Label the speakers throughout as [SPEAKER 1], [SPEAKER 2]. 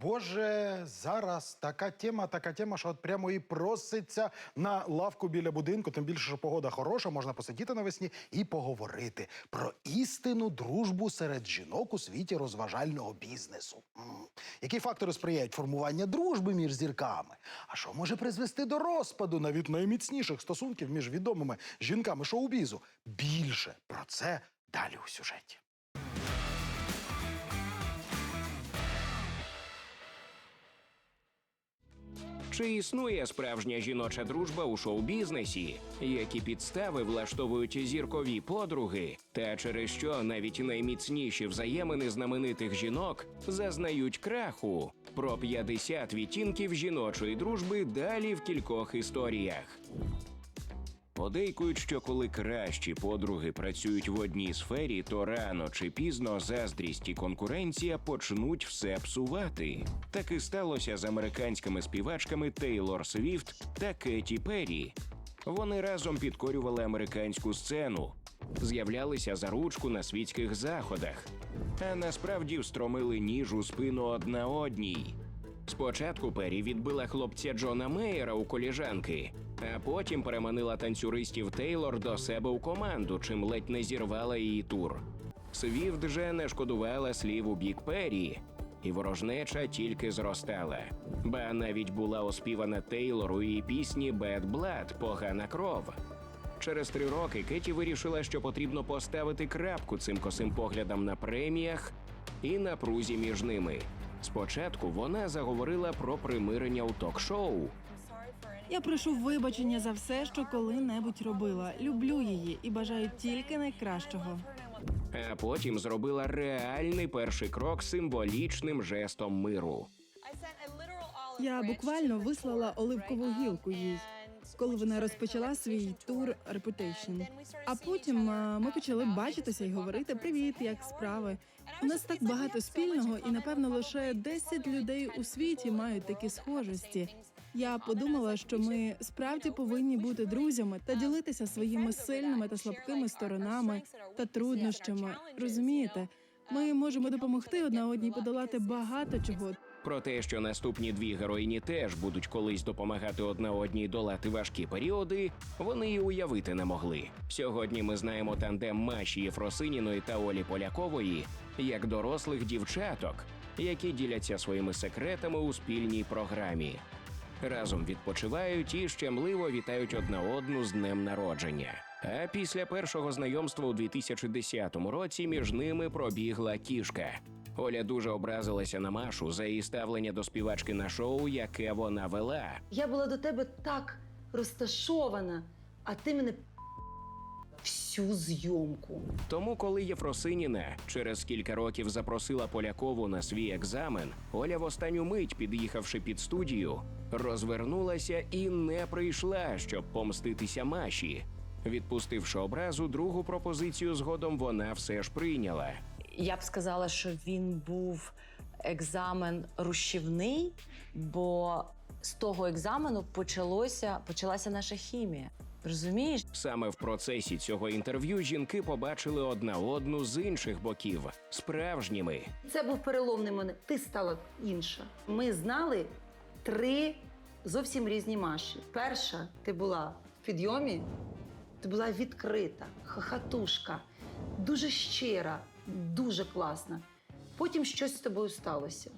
[SPEAKER 1] Боже, зараз така тема, така тема, що от прямо і проситься на лавку біля будинку. Тим більше, що погода хороша, можна посидіти навесні і поговорити про істинну дружбу серед жінок у світі розважального бізнесу. Які фактори сприяють формуванню дружби між зірками? А що може призвести до розпаду навіть найміцніших стосунків між відомими жінками шоу-бізу? Більше про це далі у сюжеті.
[SPEAKER 2] Чи існує справжня жіноча дружба у шоу-бізнесі? Які підстави влаштовують зіркові подруги? Та через що навіть найміцніші взаємини знаменитих жінок зазнають краху? Про 50 відтінків жіночої дружби далі в кількох історіях. Подейкують, що коли кращі подруги працюють в одній сфері, то рано чи пізно заздрість і конкуренція почнуть все псувати. Так і сталося з американськими співачками Тейлор Свіфт та Кеті Перрі. Вони разом підкорювали американську сцену, з'являлися за ручку на світських заходах, а насправді встромили ніж у спину одна одній. Спочатку Пері відбила хлопця Джона Мейера у коліжанки, а потім переманила танцюристів Тейлор до себе у команду, чим ледь не зірвала її тур. Свіфт же не шкодувала слів у бік Пері, і ворожнеча тільки зростала. Ба навіть була оспівана Тейлор у її пісні «Bad Blood» погана кров. Через три роки Кеті вирішила, що потрібно поставити крапку цим косим поглядам на преміях і на прузі між ними. Спочатку вона заговорила про примирення у ток-шоу.
[SPEAKER 3] Я прошу вибачення за все, що коли-небудь робила. Люблю її і бажаю тільки найкращого.
[SPEAKER 2] А потім зробила реальний перший крок символічним жестом миру.
[SPEAKER 3] Я буквально вислала оливкову гілку їй, коли вона розпочала свій тур Reputation. А потім ми почали бачитися і говорити Привіт, як справи. У нас так багато спільного, і напевно лише 10 людей у світі мають такі схожості. Я подумала, що ми справді повинні бути друзями та ділитися своїми сильними та слабкими сторонами та труднощами. Розумієте, ми можемо допомогти одна одній подолати багато чого.
[SPEAKER 2] Про те, що наступні дві героїні теж будуть колись допомагати одна одній долати важкі періоди, вони і уявити не могли. Сьогодні ми знаємо тандем Маші Єфросиніної та Олі Полякової як дорослих дівчаток, які діляться своїми секретами у спільній програмі. Разом відпочивають і щемливо вітають одна одну з днем народження. А після першого знайомства у 2010 році між ними пробігла кішка. Оля дуже образилася на Машу за її ставлення до співачки на шоу, яке вона вела.
[SPEAKER 4] Я була до тебе так розташована, а ти мене всю зйомку.
[SPEAKER 2] Тому, коли Єфросиніна через кілька років запросила Полякову на свій екзамен, Оля в останню мить, під'їхавши під студію, розвернулася і не прийшла, щоб помститися Маші. Відпустивши образу, другу пропозицію згодом вона все ж прийняла.
[SPEAKER 5] Я б сказала, що він був екзамен рушівний, бо з того екзамену почалося, почалася наша хімія. Розумієш?
[SPEAKER 2] Саме в процесі цього інтерв'ю жінки побачили одна одну з інших боків справжніми.
[SPEAKER 4] Це був переломний момент. Ти стала інша. Ми знали три зовсім різні Маші. Перша, ти була в підйомі, ти була відкрита, хахатушка, дуже щира, дуже класна. Потім щось з тобою сталося.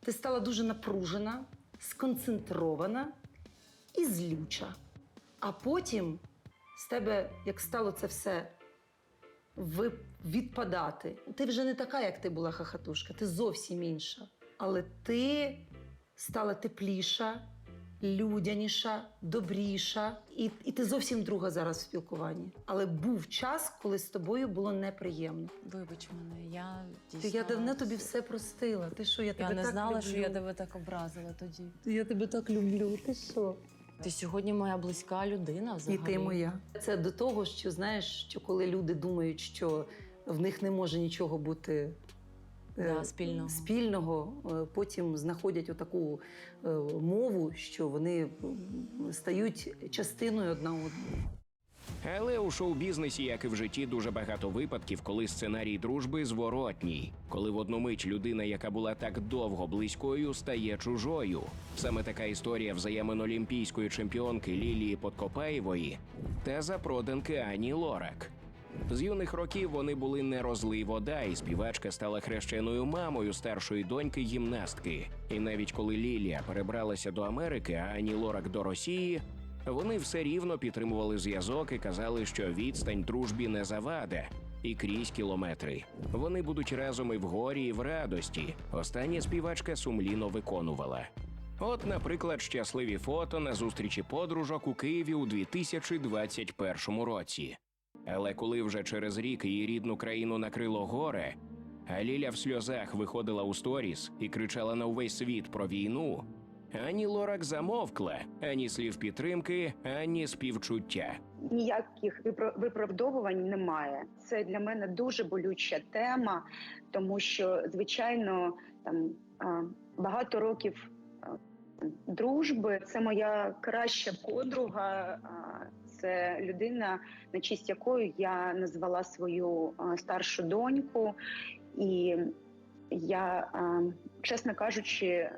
[SPEAKER 4] Ти стала дуже напружена, сконцентрована і злюча. А потім з тебе, як стало це все відпадати. Ти вже не така, як ти була хахатушка, ти зовсім інша. Але ти стала тепліша, людяніша, добріша, і, і ти зовсім друга зараз в спілкуванні. Але був час, коли з тобою було неприємно.
[SPEAKER 5] Вибач мене, я
[SPEAKER 4] Ти,
[SPEAKER 5] дійсно...
[SPEAKER 4] я давно тобі все простила. Ти що, я тебе
[SPEAKER 5] Я не знала,
[SPEAKER 4] люблю.
[SPEAKER 5] що я тебе так образила тоді.
[SPEAKER 4] Я тебе так люблю. Ти що?
[SPEAKER 5] Ти сьогодні моя близька людина
[SPEAKER 4] І ти моя. Це до того, що знаєш, що коли люди думають, що в них не може нічого бути. Е,
[SPEAKER 5] Да, спільного.
[SPEAKER 4] спільного, е, потім знаходять отаку е, мову, що вони стають частиною одна одної.
[SPEAKER 2] Але у шоу-бізнесі, як і в житті, дуже багато випадків, коли сценарій дружби зворотній, коли в одну мить людина, яка була так довго близькою, стає чужою. Саме така історія взаємин олімпійської чемпіонки Лілії Подкопаєвої та запроданки Ані Лорак. З юних років вони були не розлий вода, і співачка стала хрещеною мамою старшої доньки гімнастки. І навіть коли Лілія перебралася до Америки, а Ані Лорак до Росії, вони все рівно підтримували зв'язок і казали, що відстань дружбі не завада. І крізь кілометри вони будуть разом і в горі, і в радості. Остання співачка сумлінно виконувала. От, наприклад, щасливі фото на зустрічі подружок у Києві у 2021 році. Але коли вже через рік її рідну країну накрило горе, а Ліля в сльозах виходила у сторіс і кричала на увесь світ про війну, ані Лорак замовкла, ані слів підтримки, ані співчуття.
[SPEAKER 6] ніяких виправдовувань немає. Це для мене дуже болюча тема, тому що звичайно там багато років дружби. Це моя краща подруга. Це людина, на честь якої я назвала свою старшу доньку, і я, чесно кажучи,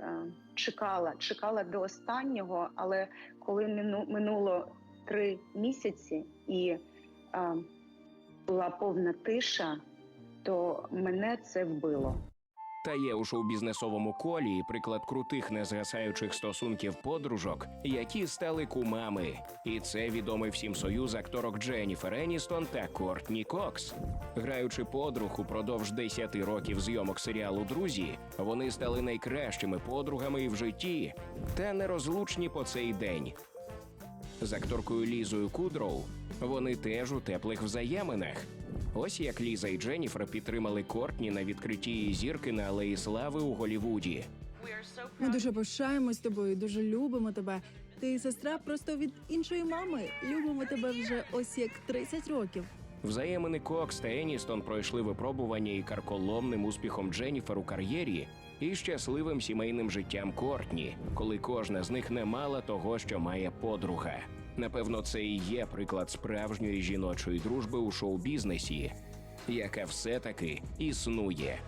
[SPEAKER 6] чекала, чекала до останнього, але коли минуло три місяці і була повна тиша, то мене це вбило.
[SPEAKER 2] Та є у шоу-бізнесовому колі приклад крутих незгасаючих стосунків подружок, які стали кумами. І це відомий всім союз акторок Дженніфер Еністон та Кортні Кокс. Граючи подруг упродовж 10 років зйомок серіалу Друзі, вони стали найкращими подругами в житті та нерозлучні по цей день. З акторкою Лізою Кудроу вони теж у теплих взаєминах. Ось як Ліза і Дженніфер підтримали Кортні на відкритті її зірки на Алеї Слави у Голівуді.
[SPEAKER 3] Ми дуже пишаємось тобою, дуже любимо тебе. Ти сестра просто від іншої мами. Любимо тебе вже ось як 30 років.
[SPEAKER 2] Взаємини Кокс та Еністон пройшли випробування і карколомним успіхом Дженніфер у кар'єрі і щасливим сімейним життям Кортні, коли кожна з них не мала того, що має подруга. Напевно, це і є приклад справжньої жіночої дружби у шоу-бізнесі, яка все таки існує.